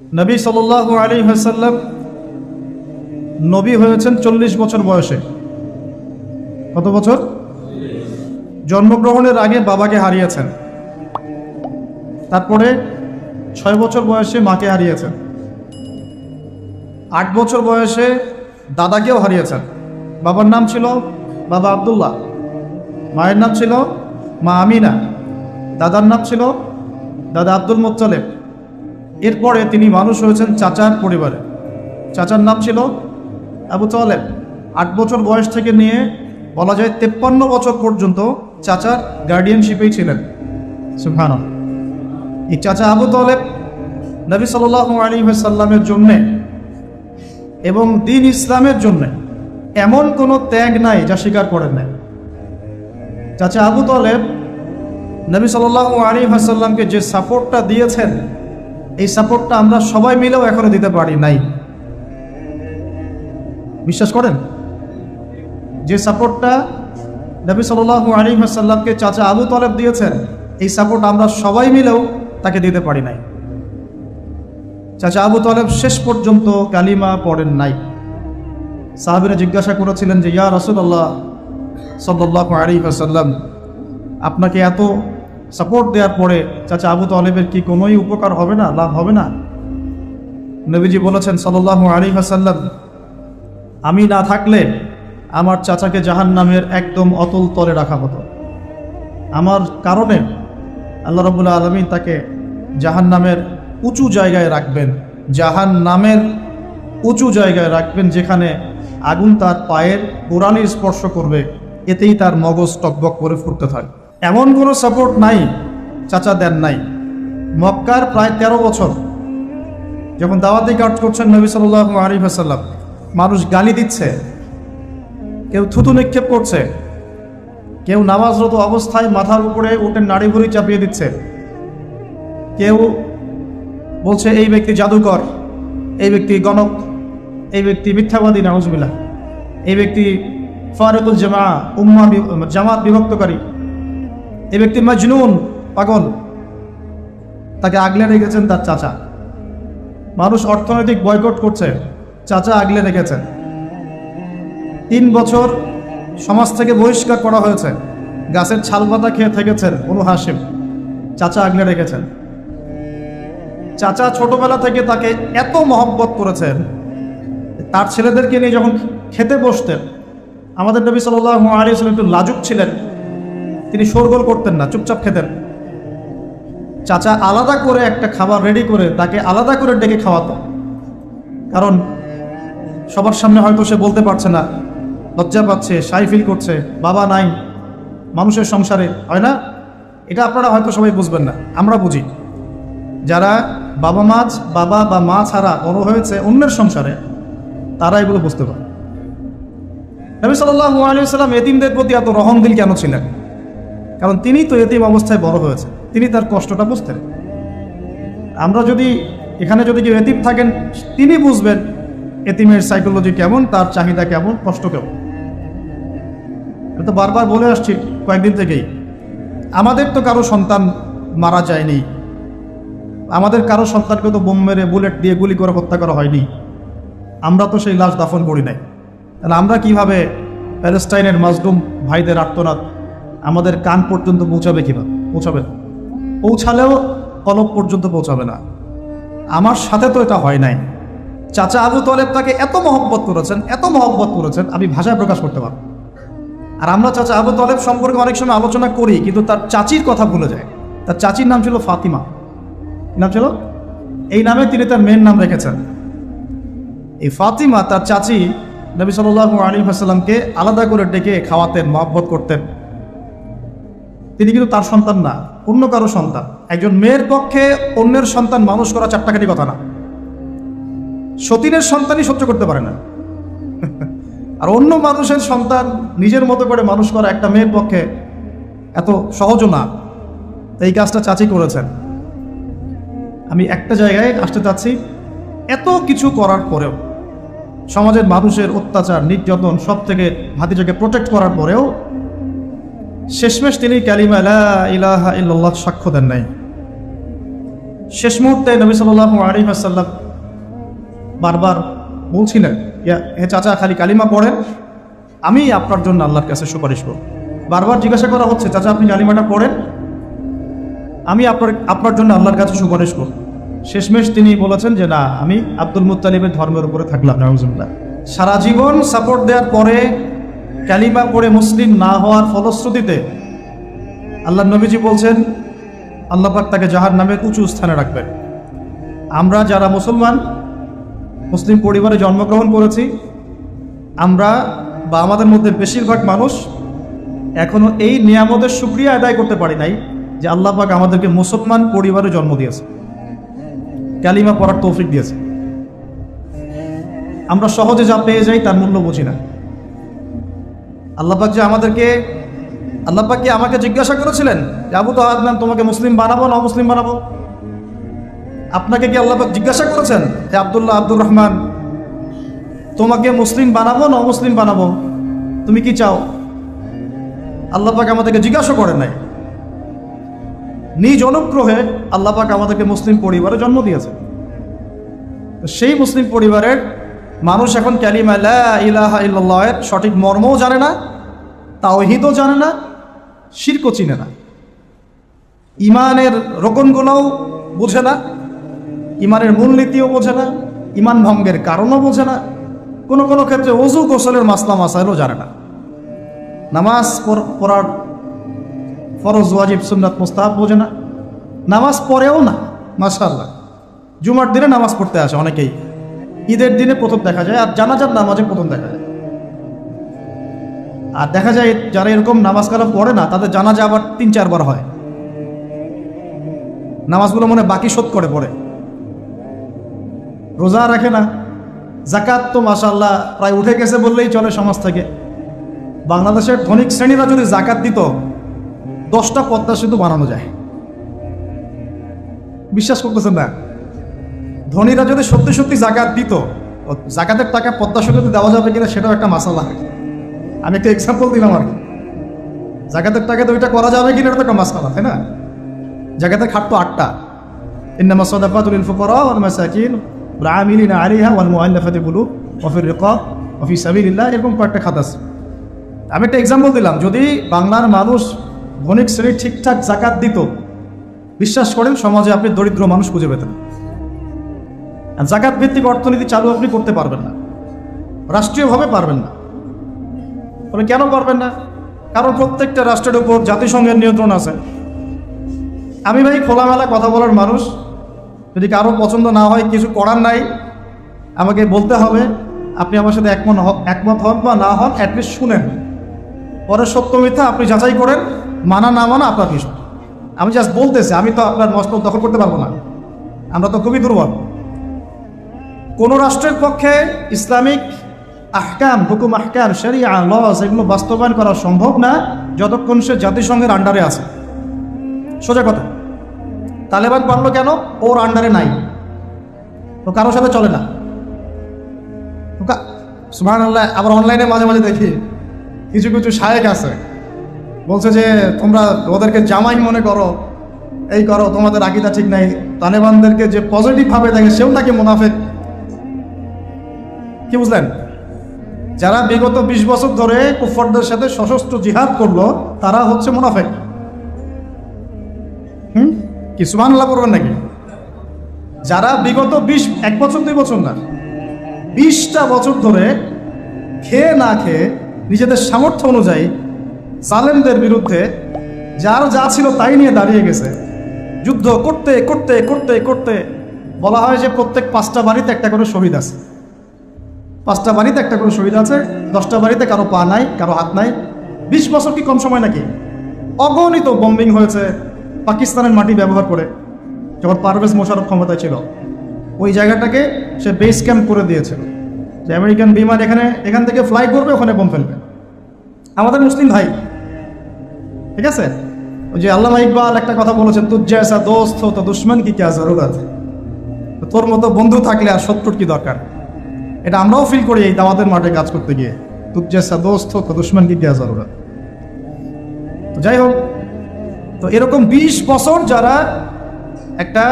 নবী সাল্লাহ আলী হাসাল্লাম নবী হয়েছেন চল্লিশ বছর বয়সে। কত বছর? জন্মগ্রহণের আগে বাবাকে হারিয়েছেন। তারপরে ছয় বছর বয়সে মাকে হারিয়েছেন। আট বছর বয়সে দাদাকেও হারিয়েছেন। বাবার নাম ছিল বাবা আবদুল্লাহ। মায়ের নাম ছিল মা আমিনা। দাদার নাম ছিল দাদা আব্দুল মোত্তালেব। এরপরে তিনি মানুষ হয়েছেন চাচার পরিবারে। চাচার নাম ছিল আবু তালেব। আট বছর বয়স থেকে নিয়ে বলা যায় তেপ্পান্ন বছর পর্যন্ত চাচার গার্ডিয়ানশিপেই ছিলেন। সুফান এই চাচা আবু তালেব নবী সাল্লাহ আলী সাল্লামের জন্যে এবং দিন ইসলামের জন্যে এমন কোনো ত্যাগ নাই যা স্বীকার করেন নাই। চাচা আবু তালেব নবী সাল্লাহ আলী হাসাল্লামকে যে সাপোর্টটা দিয়েছেন এই সাপোর্টটা আমরা সবাই মিলেও এখনও দিতে পারি নাই। বিশ্বাস করেন? যে সাপোর্টটা নবী সাল্লাহ আলী হাসাল্লামকে চাচা আবু তালেব দিয়েছেন, এই সাপোর্ট আমরা সবাই মিলেও তাকে দিতে পারি নাই। চাচা আবু তালেব শেষ পর্যন্ত কালিমা পড়েন নাই। সাহাবিরা জিজ্ঞাসা করেছিলেন যে, ইয়া রসুল্লাহ সাল্লাহ আলী হাসাল্লাম আপনাকে এত সাপোর্ট দেওয়ার পরে চাচা আবু তালেবের কি কোনোই উপকার হবে না, লাভ হবে না? নবীজি বলেছেন সাল্লাহ আলী হাসাল্লাম আমি না থাকলে আমার চাচাকে জাহান নামের একদম অতল তলে রাখা হতো। আমার কারণে আল্লাহ রবুল্লা আলমী তাকে জাহান নামের উঁচু জায়গায় রাখবেন জাহান নামের উঁচু জায়গায় রাখবেন যেখানে আগুন তার পায়ের গোড়ালি স্পর্শ করবে, এতেই তার মগজ টকবক করে ফুটতে থাকে এমন কোনো সাপোর্ট নাই, চাচা দেন নাই। মক্কার প্রায় ১৩ বছর যখন দাওয়াতি কাজ করছেন নবী সাল্লাহ আরিফ আসাল্লাম মানুষ গালি দিচ্ছে, কেউ থুতু নিক্ষেপ করছে, কেউ নামাজরত অবস্থায় মাথার উপরে উঠে নাড়ি ভুড়ি চাপিয়ে দিচ্ছে। কেউ বলছে, এই ব্যক্তি জাদুকর, এই ব্যক্তি গণক, এই ব্যক্তি মিথ্যাবাদী নাউজবিল্লা এই ব্যক্তি ফারুকুল জামা, উম্মা জামাত বিভক্তকারী। এই ব্যক্তি মজনুন, পাগল। তাকে আগলে রেখেছেন তার চাচা। মানুষ অর্থনৈতিক বয়কট করছে, চাচা আগলে রেখেছেন। তিন বছর সমাজ থেকে বহিষ্কার করা হয়েছে। গাছের ছাল পাতা খেয়ে থেকেছেন অনু হাসিম। চাচা আগলে রেখেছেন। চাচা ছোটবেলা থেকে তাকে এত মহব্বত করেছেন তার ছেলেদেরকে নিয়ে যখন খেতে বসতেন, আমাদের নবী সাল্লাহ আলী একটু লাজুক ছিলেন। তিনি শোরগোল করতেন না, চুপচাপ খেতেন। চাচা আলাদা করে একটা খাবার রেডি করে তাকে আলাদা করে ডেকে খাওয়াতো। কারণ সবার সামনে হয়তো সে বলতে পারছে না, লজ্জা পাচ্ছে, সাই ফিল করছে, বাবা নাই, মানুষের সংসারে, হয় না? এটা আপনারা হয়তো সবাই বুঝবেন না, আমরা বুঝি। যারা বাবা মাছ বাবা বা মা ছাড়া বড় হয়েছে অন্যের সংসারে তারা এগুলো বুঝতে পারে। নবী সাল্লাহ আলী সাল্লাম এতিমদের প্রতি এত রহমদিল কেন ছিলেন? কারণ তিনি তো এতিম অবস্থায় বড় হয়েছে। তিনি তার কষ্টটা বুঝতেন। আমরা যদি এখানে যদি কেউ এতিম থাকেন, তিনি বুঝবেন এতিমের সাইকোলজি কেমন, তার চাহিদা কেমন, কষ্ট কেমন। তো বারবার বলে আসছি কয়েকদিন থেকেই, আমাদের তো কারও সন্তান মারা যায়নি। আমাদের কারও সন্তানকে তো বোম মেরে বুলেট দিয়ে গুলি করে হত্যা করা হয়নি। আমরা তো সেই লাশ দাফন করি নাই। তাহলে আমরা কীভাবে প্যালেস্টাইনের মাজলুম ভাইদের আর্তনাদ আমাদের কান পর্যন্ত পৌঁছাবে কীভাবে? পৌঁছাবে না। পৌঁছালেও কলব পর্যন্ত পৌঁছাবে না। আমার সাথে তো এটা হয় নাই। চাচা আবু তলেব তাকে এত মহব্বত করেছেন, এত মহব্বত করেছেন, আমি ভাষায় প্রকাশ করতে পারব আর আমরা চাচা আবু তলেব সম্পর্কে অনেক সময় আলোচনা করি, কিন্তু তার চাচির কথা ভুলে যায়। তার চাচির নাম ছিল ফাতিমা। নাম ছিল? এই নামে তিনি তার মেয়ের নাম রেখেছেন। এই ফাতিমা তার চাচি নবী সাল্লাহ আলী হাসাল্লামকে আলাদা করে ডেকে খাওয়াতেন, মহব্বত করতেন। তিনি কিন্তু তার সন্তান না, অন্য কারও সন্তান। একজন মেয়ের পক্ষে অন্যের সন্তান মানুষ করা চারটাকাটি কথা না। সতীনের সন্তানই সহ্য করতে পারে না। আর অন্য মানুষের সন্তান নিজের মতো করে মানুষ করা একটা মেয়ের পক্ষে এত সহজও না। এই কাজটা চাচি করেছেন। আমি একটা জায়গায় আসতে চাচ্ছি, এত কিছু করার পরেও, সমাজের মানুষের অত্যাচার, নির্যাতন সব থেকে ভাতিজাকে প্রোটেক্ট করার পরেও শেষমেশ তিনি ক্যালিমা লা ইলাহা ইল্লাল্লাহ সাক্ষ্য দেন নাই। শেষ মুহূর্তে নবী সাল্লাহ আলী আসাল্লাম বারবার বলছিলেন "ইয়া, হে চাচা খালি কালিমা পড়েন আমি আপনার জন্য আল্লাহর কাছে সুপারিশ করব। বারবার জিজ্ঞাসা করা হচ্ছে চাচা আপনি কালিমাটা পড়েন? আমি আপনার আপনার জন্য আল্লাহর কাছে সুপারিশ করব। শেষমেশ তিনি বলেছেন যে না আমি আব্দুল মুত্তালিবের ধর্মের উপরে থাকলাম সারা জীবন সাপোর্ট দেওয়ার পরে কালিমা পড়ে মুসলিম না হওয়ার ফলশ্রুতিতে আল্লাহ নবীজি বলছেন, আল্লাহ পাক তাকে জাহার নামের উঁচু স্থানে রাখবেন। আমরা যারা মুসলমান, মুসলিম পরিবারে জন্মগ্রহণ করেছি, আমরা বা আমাদের মধ্যে বেশিরভাগ মানুষ এখনও এই নিয়ামতের সুক্রিয়া আদায় করতে পারি নাই যে আল্লাহ পাক আমাদেরকে মুসলমান পরিবারে জন্ম দিয়েছে। কালিমা পড়ার তৌফিক দিয়েছে। আমরা সহজে যা পেয়ে যাই তার মূল্য বুঝি না। আল্লাপাক যে আমাদেরকে আল্লাপাক কি আমাকে জিজ্ঞাসা করেছিলেন যে, আবু তো আদনান তোমাকে মুসলিম বানাবো না মুসলিম বানাবো? আপনাকে কি আল্লাপাক জিজ্ঞাসা করেছেন যে, আবদুল্লাহ আব্দুর রহমান, তোমাকে মুসলিম বানাবো না মুসলিম বানাবো? তুমি কি চাও? আল্লাপাক আমাদেরকে জিজ্ঞাসা করে নাই। নিজ অনুগ্রহে আল্লাপাক আমাদেরকে মুসলিম পরিবারে জন্ম দিয়েছে। সেই মুসলিম পরিবারের মানুষ এখন ক্যালিমা ইলাহা ইল্লাল্লাহের সঠিক মর্মও জানে না তাওহিদও জানে না, শিরকও চিনে না। ইমানের রোকনগুলোও বোঝে না, ইমানের মূলনীতিও বোঝে না, ইমান ভঙ্গের কারণও বোঝে না, কোনো কোনো ক্ষেত্রে অজু গোসলের মাসলা মাসাইলও জানে না। নামাজ পড়- পড়ার ফরজ, ওয়াজিব, সুন্নাত, মুস্তাহাব বোঝে না, নামাজ পড়েও না, মাশাআল্লাহ। জুমার দিনে নামাজ পড়তে আসে অনেকেই। ঈদের দিনে প্রথম দেখা যায়, আর জানাজার নামাজে প্রথম দেখা যায়। আর দেখা যায় যারা এরকম নামাজ কালাম পড়ে না, তাদের জানাজা আবার তিন চারবার হয়। নামাজগুলো মনে বাকি শোধ করে পড়ে। রোজা রাখে না। জাকাত তো মাসাল্লাহ প্রায় উঠে গেছে বললেই চলে সমাজ থেকে। বাংলাদেশের ধনিক শ্রেণীরা যদি জাকাত দিত, দশটা পদ্মা সেতু বানানো যায়। বিশ্বাস করতেছেন না? ধনীরা যদি সত্যি সত্যি জাকাত দিত জাকাতের টাকা পদ্মা সেতুতে দেওয়া যাবে কিনা সেটাও একটা মাসালা আমি একটা এক্সাম্পল দিলাম আর কি। জাকাতের টাকাতে ওইটা করা যাবে কিনা এটা তো একটা মাসালা তাই না? জাকাতের খাট তো আটটা। ইন্নামা সাদাকাতুল লিল ফুকারা ওয়াল মাসাকিন ওয়াল আমিলিনা আলাইহা ওয়াল মুআল্লাফাতি কুলুব, ওয়া ফির রিকাব ওয়া ফি সাবিলিল্লাহ, এরকম কয়েকটা খাত আছে। আমি একটা এক্সাম্পল দিলাম, যদি বাংলার মানুষ ধনিক শ্রেণি ঠিকঠাক জাকাত দিত, বিশ্বাস করেন সমাজে আপনি দরিদ্র মানুষ খুঁজে পেতেন। জাকাত ভিত্তিক অর্থনীতি চালু আপনি করতে পারবেন না। রাষ্ট্রীয়ভাবে পারবেন না। তবে কেন পারবেন না? কারণ প্রত্যেকটা রাষ্ট্রের উপর জাতিসংঘের নিয়ন্ত্রণ আছে। আমি ভাই খোলামেলা কথা বলার মানুষ। যদি কারও পছন্দ না হয়, কিছু করার নাই, আমাকে বলতে হবে, আপনি আমার সাথে একমত একমত হন বা না হন অ্যাটলিস্ট শুনেন। পরে সত্য মিথ্যা আপনি যাচাই করেন, মানা না মানা আপনার কিছু আমি জাস্ট বলতেছি, আমি তো আপনার মস্তক দখল করতে পারব না। আমরা তো খুবই দুর্বল। কোনো রাষ্ট্রের পক্ষে ইসলামিক আহকাম, হুকুম আহকাম, শরিয়া লস এগুলো বাস্তবায়ন করা সম্ভব না যতক্ষণ সে জাতিসংঘের আন্ডারে আছে। সোজা কথা। তালেবান পারল কেন? ওর আন্ডারে নাই। ও কারোর সাথে চলে না। সুমান আল্লাহ আবার অনলাইনে মাঝে মাঝে দেখি কিছু কিছু শায়েক আছে। বলছে যে, তোমরা ওদেরকে জামাই মনে করো। এই করো, তোমাদের আকিদা ঠিক নাই। তালেবানদেরকে যে পজিটিভ ভাবে দেখে, সেও নাকি মুনাফেক। কি বুঝলেন? যারা বিগত বিশ বছর ধরে কুফরদের সাথে সশস্ত্র জিহাদ করল, তারা হচ্ছে মুনাফেক। হুম? কি সুমান আল্লাহ করবেন নাকি? যারা বিগত বিশ, এক বছর, দুই বছর না, বিশটা বছর ধরে খেয়ে না খেয়ে নিজেদের সামর্থ্য অনুযায়ী সালেমদের বিরুদ্ধে যার যা ছিল তাই নিয়ে দাঁড়িয়ে গেছে। যুদ্ধ করতে করতে করতে করতে বলা হয় যে প্রত্যেক পাঁচটা বাড়িতে একটা করে শহীদ আছে। পাঁচটা বাড়িতে একটা করে শহীদ আছে, দশটা বাড়িতে কারও পা নাই, কারও হাত নাই। বিশ বছর কি কম সময় নাকি? অগণিত বম্বিং হয়েছে পাকিস্তানের মাটি ব্যবহার করে, যখন পারভেজ মোশারফ ক্ষমতায় ছিল। ওই জায়গাটাকে সে বেস ক্যাম্প করে দিয়েছিল যে আমেরিকান বিমান এখানে, এখান থেকে ফ্লাই করবে, ওখানে বোম ফেলবে। আমাদের মুসলিম ভাই, ঠিক আছে? ওই যে আল্লাহ ইকবাল একটা কথা বলেছেন তুই জেসা দোস্ত, তো দুশ্মন কি ক্যা জরুরত? তোর মতো বন্ধু থাকলে আর শত্রুর কি দরকার? এটা আমরাও ফিল করি এই দাওয়াতের মাঠে কাজ করতে গিয়ে। তুই জেসা দোস্ত তো দুশ্মন কি ক্যা জরুরত তো যাই হোক, তো এরকম বিশ বছর যারা একটা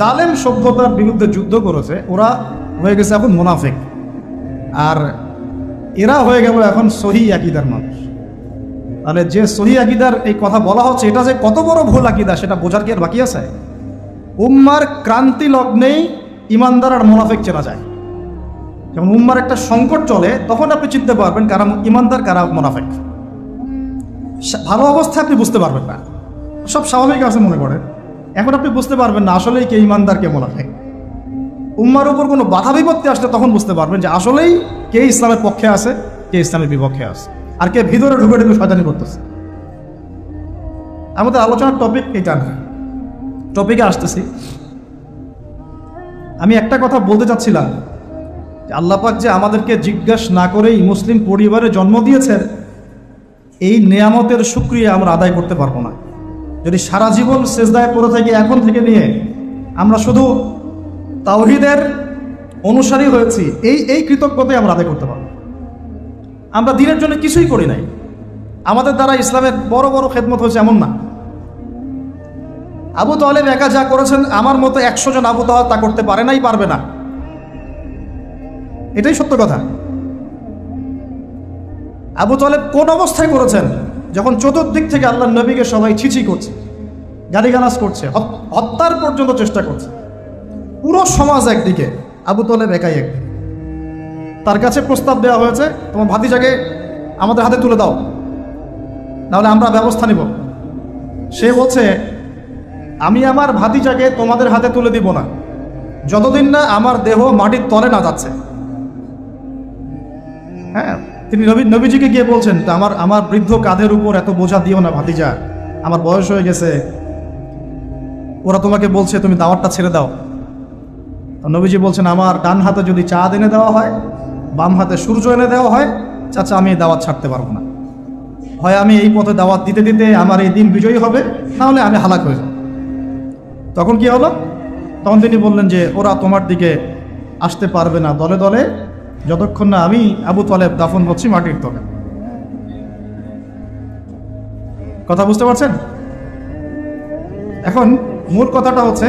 জালেম সভ্যতার বিরুদ্ধে যুদ্ধ করেছে, ওরা হয়ে গেছে এখন মুনাফেক। আর এরা হয়ে গেল এখন সহি আকিদার মানুষ। তাহলে যে সহি আকিদার এই কথা বলা হচ্ছে, এটা যে কত বড় ভুল আকিদা, সেটা বোঝার কি আর বাকি আছে? উম্মার ক্রান্তি লগ্নেই ইমানদার আর মোনাফেক চেনা যায়। যখন উম্মার একটা সংকট চলে, তখন আপনি চিনতে পারবেন কারা ইমানদার, কারা মোনাফেক। ভালো অবস্থায় আপনি বুঝতে পারবেন না। সব স্বাভাবিক আছে মনে করেন। এখন আপনি বুঝতে পারবেন না আসলেই কে ইমানদার, কে মোনাফেক। উম্মার উপর কোনো বাধা বিপত্তি আসলে তখন বুঝতে পারবেন যে আসলেই কে ইসলামের পক্ষে আছে, কে ইসলামের বিপক্ষে আছে, আর কে ভিতরে ঢুকে ঢুকে শয়তানি করতেছে। আমাদের আলোচনার টপিক এটা না। টপিকে আসতেছি। আমি একটা কথা বলতে চাচ্ছিলাম। আল্লাপাক যে আমাদেরকে জিজ্ঞাসা না করেই মুসলিম পরিবারে জন্ম দিয়েছেন, এই নেয়ামতের সুক্রিয়া আমরা আদায় করতে পারব না। যদি সারা জীবন সেজদায় পড়ে থাকি এখন থেকে নিয়ে, আমরা শুধু তাওহিদের অনুসারী হয়েছি, এই এই কৃতজ্ঞতাই আমরা আদায় করতে পারব। আমরা দিনের জন্য কিছুই করি নাই। আমাদের দ্বারা ইসলামের বড় বড় খেদমত হয়েছে এমন না। আবু তালেব একা যা করেছেন, আমার মতো একশো জন আবু তাহা তা করতে পারে নাই, পারবে না। এটাই সত্য কথা। আবু তালেব কোন অবস্থায় করেছেন যখন চতুর্দিক থেকে আল্লাহ নবীকে সবাই ছিছি করছে, গালিগালাজ করছে, হত- হত্যার পর্যন্ত চেষ্টা করছে। পুরো সমাজ একদিকে, আবু তালেব একাই একদিকে। তার কাছে প্রস্তাব দেওয়া হয়েছে, তোমার ভাতিজাকে আমাদের হাতে তুলে দাও, নাহলে আমরা ব্যবস্থা নিব। সে বলছে, আমি আমার ভাতিজাকে তোমাদের হাতে তুলে দিব না। যতদিন না আমার দেহ মাটির তলে না যাচ্ছে। হ্যাঁ। তিনি নবী নবীজিকে গিয়ে বলছেন, তো আমার আমার বৃদ্ধ কাঁধের উপর এত বোঝা দিও না ভাতিজা। আমার বয়স হয়ে গেছে। ওরা তোমাকে বলছে, তুমি দাওয়াতটা ছেড়ে দাও। নবীজি বলছেন, আমার ডান হাতে যদি চাঁদ এনে দেওয়া হয়, বাম হাতে সূর্য এনে দেওয়া হয়, চাচা, আমি দাওয়াত ছাড়তে পারব না। হয় আমি এই পথে দাওয়াত দিতে দিতে আমার এই দিন বিজয়ী হবে নাহলে আমি হালাক হয়ে যাব। তখন কি হলো? তখন তিনি বললেন যে, ওরা তোমার দিকে আসতে পারবে না। দলে দলে যতক্ষণ না আমি আবু তলেব দাফন হচ্ছি মাটির তলে। কথা বুঝতে পারছেন? এখন মূল কথাটা হচ্ছে,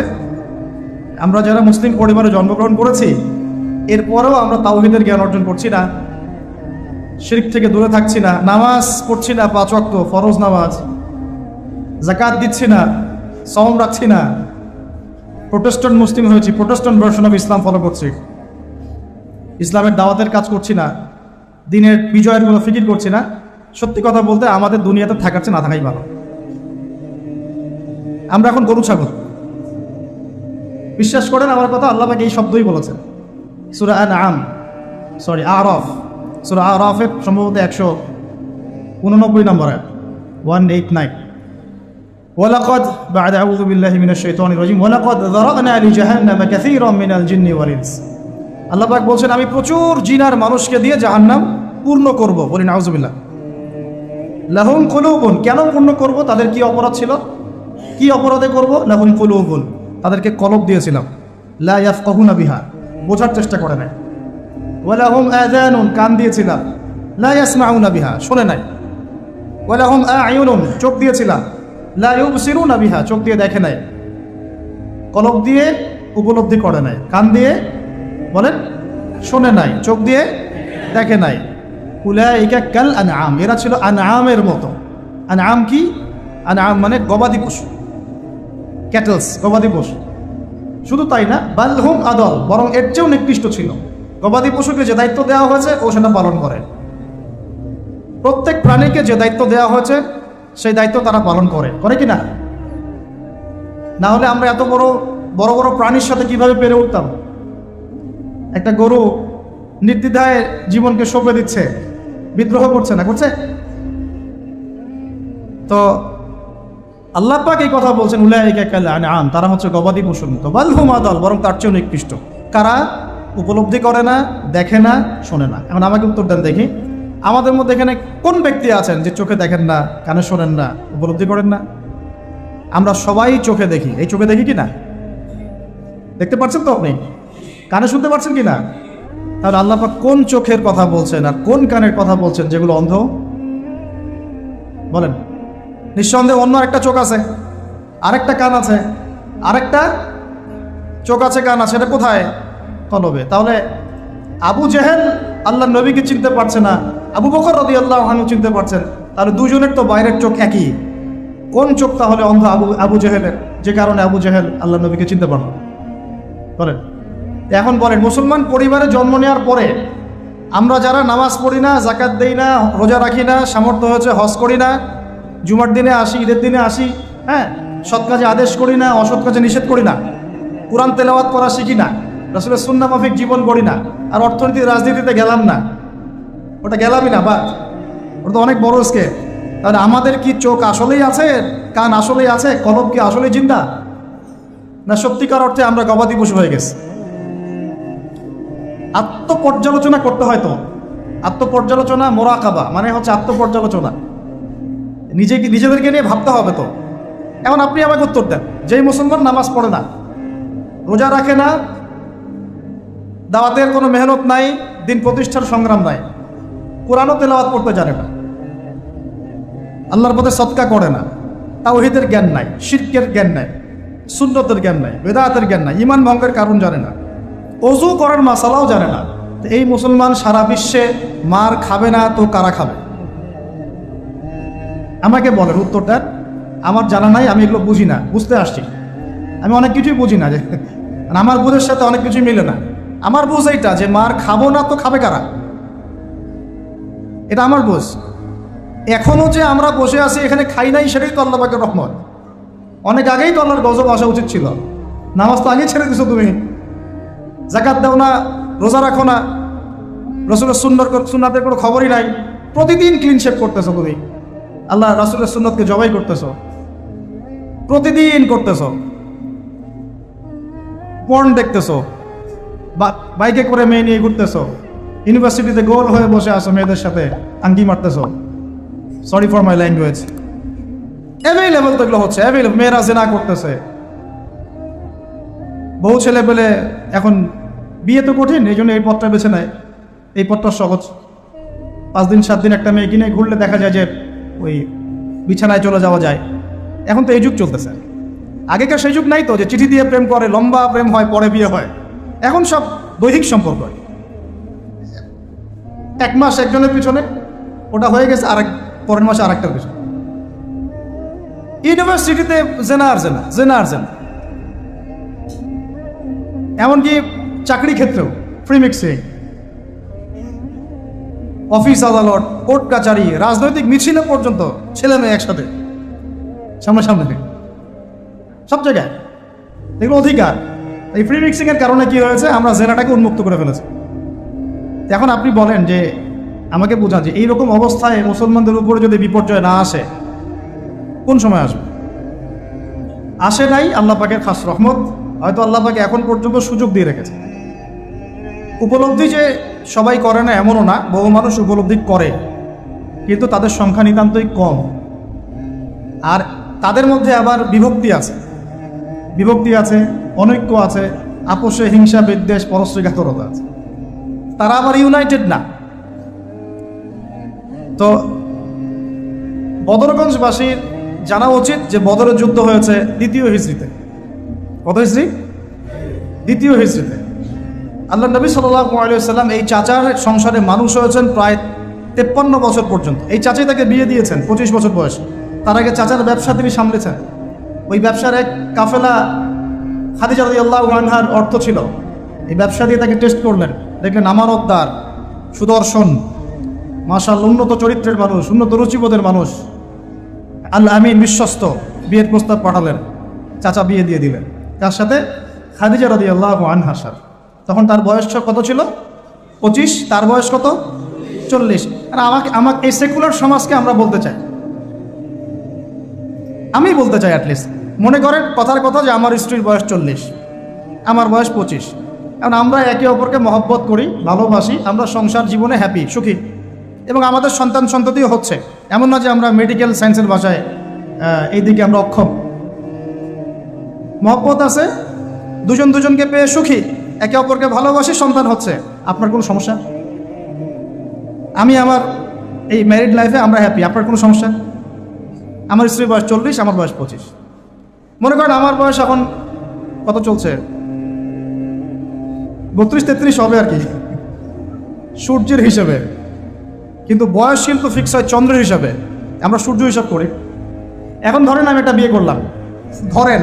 আমরা যারা মুসলিম পরিবারে জন্মগ্রহণ করেছি, এরপরেও আমরা তাওহিদের জ্ঞান অর্জন করছি না, শিরিক থেকে দূরে থাকছি না, নামাজ পড়ছি না পাঁচ ওয়াক্ত, ফরজ নামাজ জাকাত দিচ্ছি না সম রাখছি না। প্রোটেস্ট্যান্ট মুসলিম হয়েছি, Protestant version of Islam follow করছি। ইসলামের দাওয়াতের কাজ করছি না দিনের বিজয়ের কোনো ফিকির করছি না সত্যি কথা বলতে আমাদের দুনিয়াতে থাকার চেয়ে না থাকাই ভালো আমরা এখন গরু ছাগল বিশ্বাস করেন আমার কথা আল্লাহ পাক এই শব্দই বলেছেন সুরা আন আম সরি আরফ সুরা আরফের সম্ভবত একশো উননব্বই নম্বর ওয়ান এইট নাইন ولقد بعد أعوذ بالله من الشيطان الرجيم ولقد ذرأنا لجهنم كثيرا من الجن والإنس আল্লাহ পাক বলছেন, আমি প্রচুর জিনার মানুষকে দিয়ে জাহান্নাম পূর্ণ করব। বলি নাউজুবিল্লাহ। লাহুম কুলুবুন। কেন পূর্ণ করব? তাদের কি অপরাধ ছিল? কি অপরাধে করব? লাহুম কুলুবুন। তাদেরকে কলব দিয়েছিলাম। লা ইয়াফকাহুনা বিহা। বোঝার চেষ্টা করে নাই। ওয়ালাহুম আযানুন। কান দিয়েছিলাম। লা ইয়াসমাউনা বিহা। শুনে নাই। ওয়ালাহুম আ'য়ুনুন। চোখ দিয়েছিলাম। লা ইউবসিরুনা বিহা। চোখ দিয়ে দেখে নাই। কলব দিয়ে উপলব্ধি করে নাই। কান দিয়ে বলেন, শোনে নাই, চোখ দিয়ে দেখে নাই। কাল আনআম, এরা ছিল আনআমের মতো। আনআম কি? আনআম মানে গবাদি পশু। ক্যাটেলস গবাদি পশু। শুধু তাই না, বালহুম আদল, বরং এর চেয়েও নিকৃষ্ট ছিল। গবাদি পশুকে যে দায়িত্ব দেওয়া হয়েছে, ও সেটা পালন করে। প্রত্যেক প্রাণীকে যে দায়িত্ব দেওয়া হয়েছে, সেই দায়িত্ব তারা পালন করে। করে কি না হলে আমরা এত বড় বড় বড় প্রাণীর সাথে কীভাবে পেরে উঠতাম? একটা গরু নির্দ্বিধায় জীবনকে সঁপে দিচ্ছে, বিদ্রোহ করছে না, করছে? তো আল্লাহ পাক এই কথা বলছেন কাল আনআম, তারা হচ্ছে গবাদি পশুর মতো বাল হুম আদল বরং তার চেয়েও নিকৃষ্ট। কারা? উপলব্ধি করে না, দেখে না, শোনে না। এখন আমাকে উত্তর দেন দেখি। আমাদের মধ্যে এখানে কোন ব্যক্তি আছেন যে চোখে দেখেন না, কানে শোনেন না, উপলব্ধি করেন না? আমরা সবাই চোখে দেখি। এই চোখে দেখি কি না? দেখতে পাচ্ছেন তো আপনি? কানে শুনতে পারছেন কি না তাহলে আল্লাহ পাক কোন চোখের কথা বলছেন আর কোন কানের কথা বলছেন যেগুলো অন্ধ? বলেন। নিঃসন্দেহে অন্য একটা চোখ আছে। আরেকটা কান আছে। আরেকটা চোখ আছে কান আছে, এটা কোথায়? কলবে তাহলে আবু জেহেল আল্লাহ নবীকে চিনতে পারছে না, আবু বকর রদি আল্লাহ হানু চিনতে পারছেন। তাহলে দুজনের তো বাইরের চোখ একই। কোন চোখ তাহলে অন্ধ আবু আবু জেহেলের? যে কারণে আবু জেহেল আল্লাহ নবীকে চিনতে পারল। বলেন। এখন বলেন, মুসলমান পরিবারে জন্ম নেওয়ার পরে আমরা যারা নামাজ পড়ি না জাকাত দেই না, রোজা রাখি না, সামর্থ্য হচ্ছে হজ করি না, জুমার দিনে আসি, ঈদের দিনে আসি হ্যাঁ সৎ কাজে আদেশ করি না, অসৎ কাজে নিষেধ করি না, কোরআন তেলাওয়াত করা শিখি না, রসুলের সুন্না মাফিক জীবন গড়ি না, আর অর্থনীতি, রাজনীতিতে গেলাম না, ওটা গেলামই না বা ওটা তো অনেক বড় স্কে তাহলে আমাদের কি চোখ আসলেই আছে, কান আসলেই আছে কলম কি আসলেই জিন্দা? না সত্যিকার অর্থে আমরা গবাদি পশু হয়ে গেছি। আত্মপর্যালোচনা করতে হয় তো আত্মপর্যালোচনা মোরাকাবা মানে হচ্ছে আত্মপর্যালোচনা। নিজেকে নিজেদেরকে নিয়ে ভাবতে হবে তো। এখন আপনি আমাকে উত্তর দেন, যেই মুসলমান নামাজ পড়ে না, রোজা রাখে না, দাওয়াতের কোনো মেহনত নাই, দিন প্রতিষ্ঠার সংগ্রাম নাই, কোরআনও তেলাওয়াত পড়তে জানে না, আল্লাহর পথে সৎকা করে না, তাওহিদের জ্ঞান নাই, শিরকের জ্ঞান নাই, সুন্নতের জ্ঞান নাই, বেদাতের জ্ঞান নাই ইমান ভঙ্গের কারণ জানে না। অজু করার মাসালাও জানে না। এই মুসলমান সারা বিশ্বে মার খাবে না, তো কারা খাবে? আমাকে বলেন উত্তরটা। আমার জানা নাই, আমি এগুলো বুঝি না, বুঝতে আসছি। আমি অনেক কিছুই বুঝি না যে আমার বুঝের সাথে অনেক কিছুই মিলে না। আমার বুঝ এইটা যে মার খাব না, তো খাবে কারা? এটা আমার বুঝ। এখনও যে আমরা বসে আছি, এখানে খাই নাই, সেটাই তো আল্লাহ রহমত। অনেক আগেই তো আল্লাহর গজব আসা উচিত ছিল। নামাজ তো আগেই ছেড়ে দিছো তুমি। জাকাত দাও না, রোজা রাখো না। রসুলের সুন্দর সুন্নাতের কোনো খবরই নাই। প্রতিদিন ক্লিন শেপ করতেছো তুমি। আল্লাহ রসুলের সুন্নতকে জবাই করতেছো। প্রতিদিন করতেছো। পর্ন দেখতেছো। বাইকে করে মেয়ে নিয়ে ঘুরতেছো। ইউনিভার্সিটিতে গোল হয়ে বসে আসো মেয়েদের সাথে আঙ্কি মারতেছো। Sorry for my language available তো এগুলো হচ্ছে অ্যাভেলেবল মেয়েরা জেনা করতেছে। বহু ছেলে পেলে এখন বিয়ে তো কঠিন, এই জন্য এই পথটা বেছে নেয়। এই পথটা সহজ। পাঁচ দিন, সাত দিন একটা মেয়ে কিনে ঘুরলে দেখা যায় যে ওই বিছানায় চলে যাওয়া যায়। এখন তো এই যুগ চলতেছে। আগেকার সেই যুগ নাই তো যে চিঠি দিয়ে প্রেম করে, লম্বা প্রেম হয়, পরে বিয়ে হয়। এখন সব দৈহিক সম্পর্ক। এক মাস একজনের পিছনে, ওটা হয়ে গেছে আরেক, পরের মাসে আরেকটার পিছনে। ইউনিভার্সিটিতে জেনা আর জেনা জেনা আর জেনা। এমনকি চাকরি ক্ষেত্রেও ফ্রি মিক্সিং অফিস আদালত, কোর্ট কাচারি, রাজনৈতিক মিছিলে পর্যন্ত ছেলে মেয়ে একসাথে। সামনাসামনি। সব জায়গায়। এগুলো অধিকার। এই ফ্রি মিক্সিংয়ের কারণে কি হয়েছে? আমরা জেনাটাকে উন্মুক্ত করে ফেলেছি। এখন আপনি বলেন যে, আমাকে বোঝান যে এইরকম অবস্থায় মুসলমানদের উপরে যদি বিপর্যয় না আসে, কোন সময় আসবে? আসে নাই আল্লাহ পাকের খাস রহমত। হয়তো আল্লাহ পাকে এখন পর্যন্ত সুযোগ দিয়ে রেখেছে। উপলব্ধি যে সবাই করে না এমনও না, বহু মানুষ উপলব্ধি করে, কিন্তু তাদের সংখ্যা নিতান্তই কম। আর তাদের মধ্যে আবার বিভক্তি আছে। বিভক্তি আছে, অনৈক্য আছে, আপোষে হিংসা, বিদ্বেষ পরশ্রীঘাতরতা আছে। তারা আবার ইউনাইটেড না। তো বদরগঞ্জবাসীর জানা উচিত যে বদরের যুদ্ধ হয়েছে দ্বিতীয় হিজড়িতে। কত হিজড়ি? দ্বিতীয় হিজড়িতে। আল্লাহ নবী সাল্লাম এই চাচার সংসারে মানুষ হয়েছেন প্রায় তেপ্পান্ন বছর পর্যন্ত। এই চাচাই তাকে বিয়ে দিয়েছেন, পঁচিশ বছর বয়স। তার আগে চাচার ব্যবসা তিনি সামলেছেন। ওই ব্যবসার এক কাফেলা খাদিজা আল্লাহ আনহার অর্থ ছিল, এই ব্যবসা দিয়ে তাকে টেস্ট করলেন। দেখলেন আমানতদার, সুদর্শন মাশাল উন্নত চরিত্রের মানুষ, উন্নত রুচিবোধের মানুষ। আল্লাহ আমিন বিশ্বস্ত, বিয়ের প্রস্তাব পাঠালেন। চাচা বিয়ে দিয়ে দিলেন। তার সাথে খাদিজা রদি আল্লাহ আনহার সাথে। তখন তার বয়স কত ছিল? পঁচিশ। তার বয়স কত? চল্লিশ। আর আমাকে আমাকে, এই সেকুলার সমাজকে আমরা বলতে চাই। আমি বলতে চাই অ্যাটলিস্ট মনে করেন কথার কথা যে আমার স্ত্রীর বয়স চল্লিশ। আমার বয়স পঁচিশ। কারণ আমরা একে অপরকে মহব্বত করি, ভালোবাসি, আমরা সংসার জীবনে হ্যাপি সুখী। এবং আমাদের সন্তান সন্ততিও হচ্ছে। এমন না যে আমরা মেডিকেল সায়েন্সের ভাষায় এই দিকে আমরা অক্ষম। মহব্বত আছে। দুজন দুজনকে পেয়ে সুখী। একে অপরকে ভালোবাসি, সন্তান হচ্ছে। আপনার কোনো সমস্যা? আমি আমার এই ম্যারিড লাইফে আমরা হ্যাপি আপনার কোনো সমস্যা? আমার স্ত্রীর বয়স চল্লিশ, আমার বয়স পঁচিশ। মনে করেন আমার বয়স এখন কত চলছে? বত্রিশ, তেত্রিশ হবে আর কি। সূর্যের হিসাবে। কিন্তু বয়স কিন্তু ফিক্স হয় চন্দ্রের হিসাবে। আমরা সূর্য হিসাব করি। এখন ধরেন আমি একটা বিয়ে করলাম। ধরেন।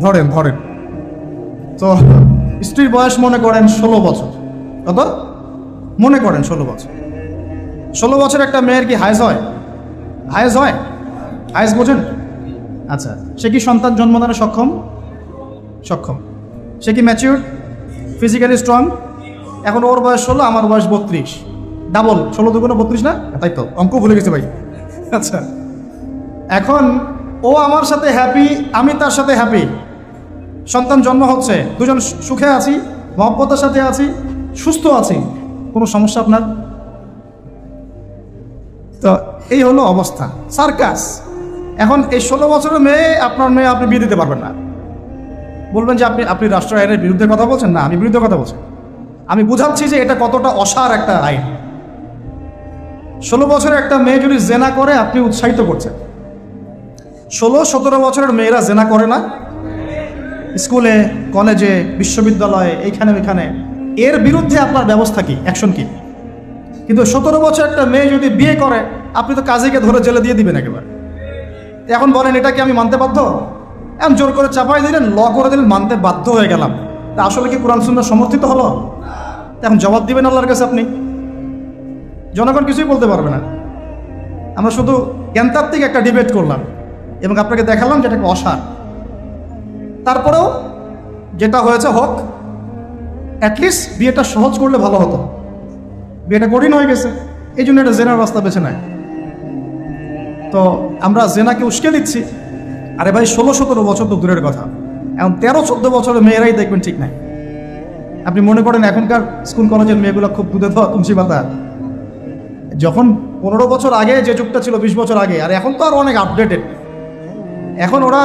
ধরেন ধরেন। তো স্ত্রীর বয়স মনে করেন ষোলো বছর। কত? মনে করেন ষোলো বছর। ষোলো বছর একটা মেয়ের কি হায়েজ হয়? হায়েজ হয়? হায়েজ বোঝেন? আচ্ছা সে কি সন্তান জন্মদানে সক্ষম? সক্ষম। সে কি ম্যাচিউর ফিজিক্যালি স্ট্রং এখন ওর বয়স ষোলো, আমার বয়স বত্রিশ। ডাবল ষোলো দুগুণে বত্রিশ না? তাই তো। অঙ্ক ভুলে গেছে ভাই। আচ্ছা। এখন ও আমার সাথে হ্যাপি আমি তার সাথে হ্যাপি সন্তান জন্ম হচ্ছে, দুজন সুখে আছি, মহব্বতের সাথে আছি, সুস্থ আছি, কোনো সমস্যা আপনার? তো এই হলো অবস্থা। সার্কাস। এখন এই ষোলো বছরের মেয়ে, আপনার মেয়ে আপনি বিয়ে দিতে পারবেন না। বলবেন যে আপনি আপনি রাষ্ট্র আইনের বিরুদ্ধে কথা বলছেন? না, আমি বিরুদ্ধে কথা বলছি। আমি বুঝাচ্ছি যে এটা কতটা অসার একটা আইন। ষোলো বছরের একটা মেয়ে যদি জেনা করে, আপনি উৎসাহিত করছেন। ষোলো, সতেরো বছরের মেয়েরা জেনা করে না। স্কুলে, কলেজে, বিশ্ববিদ্যালয়ে, এইখানে ওইখানে। এর বিরুদ্ধে আপনার ব্যবস্থা কি? অ্যাকশন কি? কিন্তু সতেরো বছর একটা মেয়ে যদি বিয়ে করে, আপনি তো কাজীকে ধরে জেলে দিয়ে দিবেন একেবারে। এখন বলেন, এটা কি আমি মানতে বাধ্য? এখন জোর করে চাপাই দিলেন, ল করে দিলেন, মানতে বাধ্য হয়ে গেলাম। তা আসলে কি কোরআন সুন্দর সমর্থিত হলো? এখন জবাব দিবেন আল্লাহর কাছে আপনি। জনগণ কিছুই বলতে পারবে না। আমরা শুধু জ্ঞানতাত্ত্বিক একটা ডিবেট করলাম এবং আপনাকে দেখালাম যেটা একটা অসার। তারপরেও যেটা হয়েছে হোক অ্যাটলিস্ট বিয়েটা সহজ করলে ভালো হতো। বিয়েটা কঠিন হয়ে গেছে, এই জন্য একটা জেনার রাস্তা বেছে নেয়। তো আমরা জেনাকে উস্কে দিচ্ছি। আরে ভাই, ষোলো সতেরো বছর তো দূরের কথা। এখন তেরো চোদ্দ বছরের মেয়েরাই দেখবেন ঠিক নাই। আপনি মনে করেন এখনকার স্কুল কলেজের মেয়েগুলো খুব দুধে দেওয়া তুলসী পাতা। যখন পনেরো বছর আগে যে যুগটা ছিল, বিশ বছর আগে, আর এখন তো আর অনেক আপডেটেড এখন ওরা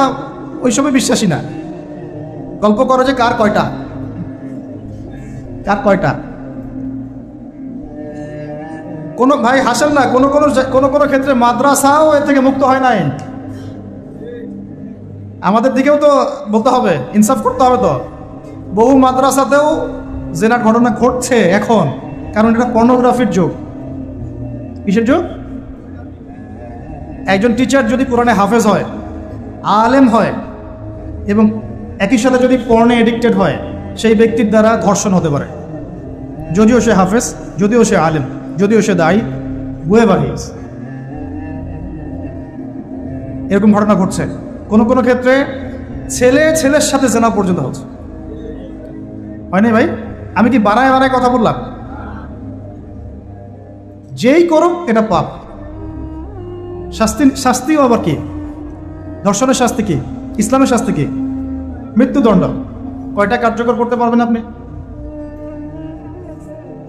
ওই ওইসবে বিশ্বাসী না। গল্প করো যে কার কয়টা? কার কয়টা? কোনো ভাই হাসেন না, কোনো কোনো কোনো কোনো ক্ষেত্রে মাদ্রাসাও এর থেকে মুক্ত হয় নাই। আমাদের দিকেও তো বলতে হবে, ইনসাফ করতে হবে তো। বহু মাদ্রাসাতেও জেনার ঘটনা ঘটছে এখন, কারণ এটা পর্নোগ্রাফির যুগ। কিসের যুগ? একজন টিচার যদি কোরআনে হাফেজ হয়, আলেম হয়, এবং একই সাথে যদি পর্নে এডিক্টেড হয়, সেই ব্যক্তির দ্বারা ধর্ষণ হতে পারে। যদিও সে হাফেজ, যদিও সে আলেম, যদিও সে দায়ী বুয়ে বাহিস এরকম ঘটনা ঘটছে। কোনো কোনো ক্ষেত্রে ছেলে ছেলের সাথে জেনা পর্যন্ত হচ্ছে। হয় হয়নি ভাই? আমি কি বানায় বানায় কথা বললাম? যেই করুক, এটা পাপ। শাস্তি, শাস্তিও আবার কি? ধর্ষণের শাস্তি কি? ইসলামের শাস্তি কি? মৃত্যুদণ্ড। কয়টা কার্যকর করতে পারবেন আপনি?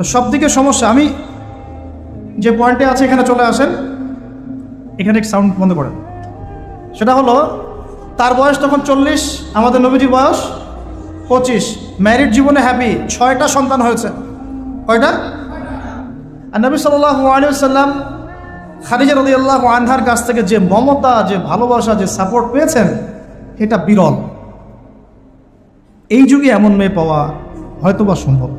সব দিকে সমস্যা, আমি যে পয়েন্টে আছে, এখানে চলে আসেন। এখানে সাউন্ড বন্ধ করেন। সেটা হলো, তার বয়স তখন চল্লিশ, আমাদের নবীজির বয়স পঁচিশ। ম্যারিড জীবনে হ্যাপি ছয়টা সন্তান হয়েছে। কয়টা? আর নবী সাল্লাম খাদিজা রদি আল্লাহ আনহার কাছ থেকে যে মমতা, যে ভালোবাসা, যে সাপোর্ট পেয়েছেন, এটা বিরল। এই যুগে এমন মেয়ে পাওয়া হয়তো বা সম্ভব।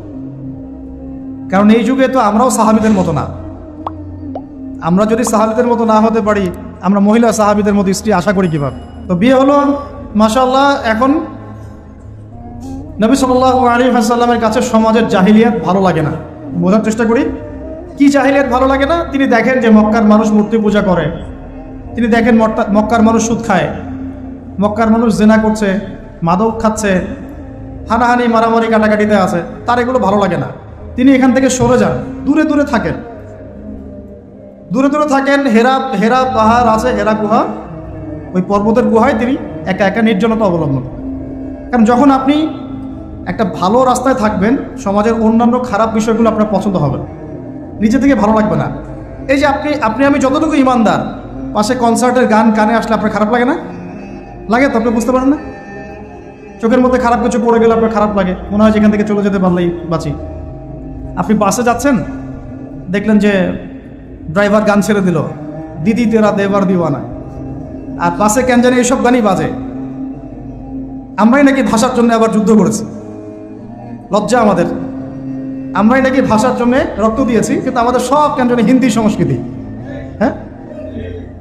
কারণ এই যুগে তো আমরাও সাহাবিদের মতো না। আমরা যদি সাহাবিদের মতো না হতে পারি, আমরা মহিলা সাহাবিদের মতো স্ত্রী আশা করি কীভাবে? তো বিয়ে হলো মাসাল্লাহ এখন নবী সাল্লাহ আলী হাসাল্লামের কাছে সমাজের জাহিলিয়াত ভালো লাগে না। বোঝার চেষ্টা করি, কি জাহিলিয়াত ভালো লাগে না? তিনি দেখেন যে মক্কার মানুষ মূর্তি পূজা করে। তিনি দেখেন মক্কার মানুষ সুদ খায়। মক্কার মানুষ জেনা করছে, মাদক খাচ্ছে হানাহানি, মারামারি, কাটাকাটিতে আছে। তার এগুলো ভালো লাগে না। তিনি এখান থেকে সরে যান। দূরে দূরে থাকেন। দূরে দূরে থাকেন হেরা হেরা পাহাড় আছে, হেরা গুহা। ওই পর্বতের গুহায় তিনি একা একা নির্জনতা অবলম্বন। কারণ যখন আপনি একটা ভালো রাস্তায় থাকবেন, সমাজের অন্যান্য খারাপ বিষয়গুলো আপনার পছন্দ হবে। নিজে থেকে ভালো লাগবে না। এই যে আপনি আপনি আমি যতটুকু ইমানদার, পাশে কনসার্টের গান কানে আসলে আপনার খারাপ লাগে না? লাগে তো? আপনি বুঝতে পারেন না? চোখের মধ্যে খারাপ কিছু পড়ে গেলে আপনার খারাপ লাগে। মনে হয় যেখান থেকে চলে যেতে পারলেই বাঁচি। আপনি বাসে যাচ্ছেন? দেখলেন যে ড্রাইভার গান ছেড়ে দিল। দিদি তেরা দেবার দিওয়ানা। আর বাসে কেন জানি এইসব গানই বাজে। আমরাই নাকি ভাষার জন্য আবার যুদ্ধ করেছি। লজ্জা আমাদের। আমরাই নাকি ভাষার জন্য রক্ত দিয়েছি, কিন্তু আমাদের সব ক্যান্টনে হিন্দি সংস্কৃতি। হ্যাঁ?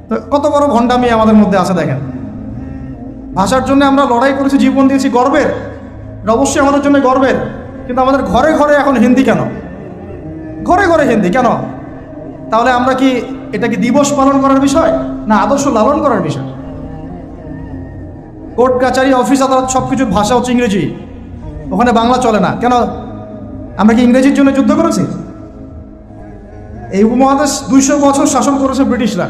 তো কত বড় ভণ্ডামি আমাদের মধ্যে আছে দেখেন। ভাষার জন্য আমরা লড়াই করেছি, জীবন দিয়েছি গর্বের। অবশ্যই আমাদের জন্য গর্বের। কিন্তু আমাদের ঘরে ঘরে এখন হিন্দি কেন? ঘরে ঘরে হিন্দি কেন? তাহলে আমরা কি এটা কি দিবস পালন করার বিষয় না আদর্শ লালন করার বিষয়? কোর্ট, কাচারি, অফিস, আদালত সব কিছুর ভাষা হচ্ছে ইংরেজি। ওখানে বাংলা চলে না। কেন? আমরা কি ইংরেজির জন্য যুদ্ধ করেছি? এই উপমহাদেশ দুইশো বছর শাসন করেছে ব্রিটিশরা।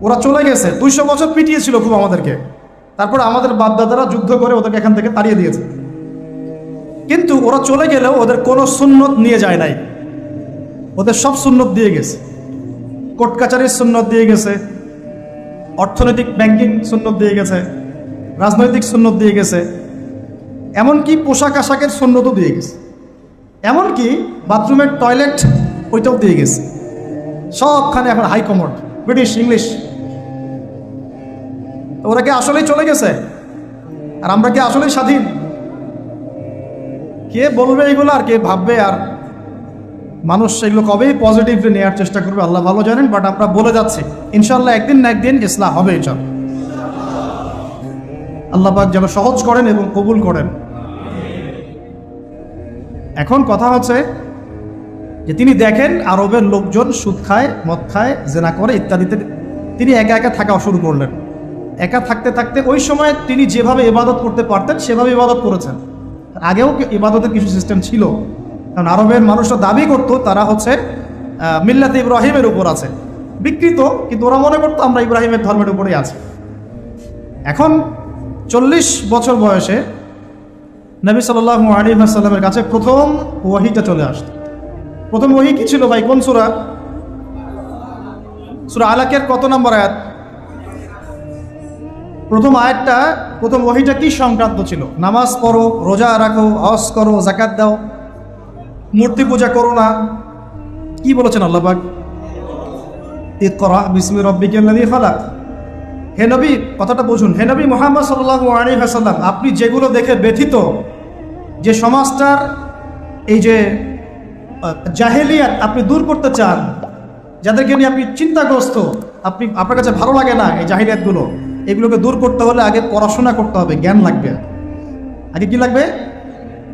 ওরা চলে গেছে। দুইশো বছর পিটিয়েছিল খুব আমাদেরকে। তারপর আমাদের বাপদাদারা যুদ্ধ করে ওদেরকে এখান থেকে তাড়িয়ে দিয়েছে। কিন্তু ওরা চলে গেলেও ওদের কোনো সুন্নত নিয়ে যায় নাই। ওদের সব সুন্নত দিয়ে গেছে। কোর্ট কাচারির সুন্নত দিয়ে গেছে। অর্থনৈতিক ব্যাংকিং সুন্নত দিয়ে গেছে। রাজনৈতিক সুন্নত দিয়ে গেছে। এমনকি পোশাক আশাকের সুন্নতও দিয়ে গেছে। এমনকি বাথরুমের টয়লেট ওইটাও দিয়ে গেছে। সবখানে এখন হাই কমোড ব্রিটিশ, ইংলিশ। ওরা কি আসলেই চলে গেছে? আর আমরা কি আসলেই স্বাধীন? কে বলবে এগুলো আর কে ভাববে? আর মানুষ এগুলো কবেই পজিটিভলি নেওয়ার চেষ্টা করবে, আল্লাহ ভালো জানেন বাট আমরা বলে যাচ্ছি ইনশাল্লাহ একদিন না একদিন ইসলাম হবে ইনশাল্লাহ আল্লাহ পাক যেন সহজ করেন এবং কবুল করেন। এখন কথা হচ্ছে যে তিনি দেখেন আরবের লোকজন সুদ খায়, মদ খায়, জেনা করে ইত্যাদিতে তিনি একা একা থাকা শুরু করলেন। একা থাকতে থাকতে ওই সময় তিনি যেভাবে ইবাদত করতে পারতেন, সেভাবে ইবাদত করেছেন। আগেও ইবাদতের কিছু সিস্টেম ছিল? কারণ আরবের মানুষরা দাবি করতো, তারা হচ্ছে মিল্লাতে ইব্রাহিমের উপর আছে। বিকৃত, কিন্তু ওরা মনে করতো আমরা ইব্রাহিমের ধর্মের উপরেই আছি। এখন চল্লিশ বছর বয়সে নবী সাল্লাহ আলী সাল্লামের কাছে প্রথম ওয়াহিটা চলে আসতো। প্রথম ওহি কি ছিল ভাই? কোন সুরা? সুরা আলাকের কত নম্বর আয়াত? প্রথম আয়াতটা, প্রথম ওহিটা কি সংক্রান্ত ছিল? নামাজ পড়ো, রোজা রাখো, হজ করো জাকাত দাও, মূর্তি পূজা করো না। কি বলেছেন আল্লাহবাক ইকরা বিসমি রব্বিকাল্লাযী খালাক। হে নবী, কথাটা বুঝুন। হে নবী মোহাম্মদ সাল্লাল্লাহু আলাইহি আপনি যেগুলো দেখে ব্যথিত, যে সমাজটার এই যে জাহেলিয়াত আপনি দূর করতে চান, যাদেরকে নিয়ে আপনি চিন্তাগ্রস্ত, আপনি, আপনার কাছে ভালো লাগে না এই জাহিলিয়াতগুলো এগুলোকে দূর করতে হলে আগে পড়াশোনা করতে হবে, জ্ঞান লাগবে। আগে কি লাগবে?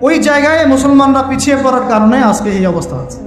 ওই জায়গায় মুসলমানরা পিছিয়ে পড়ার কারণে আজকে এই অবস্থা আছে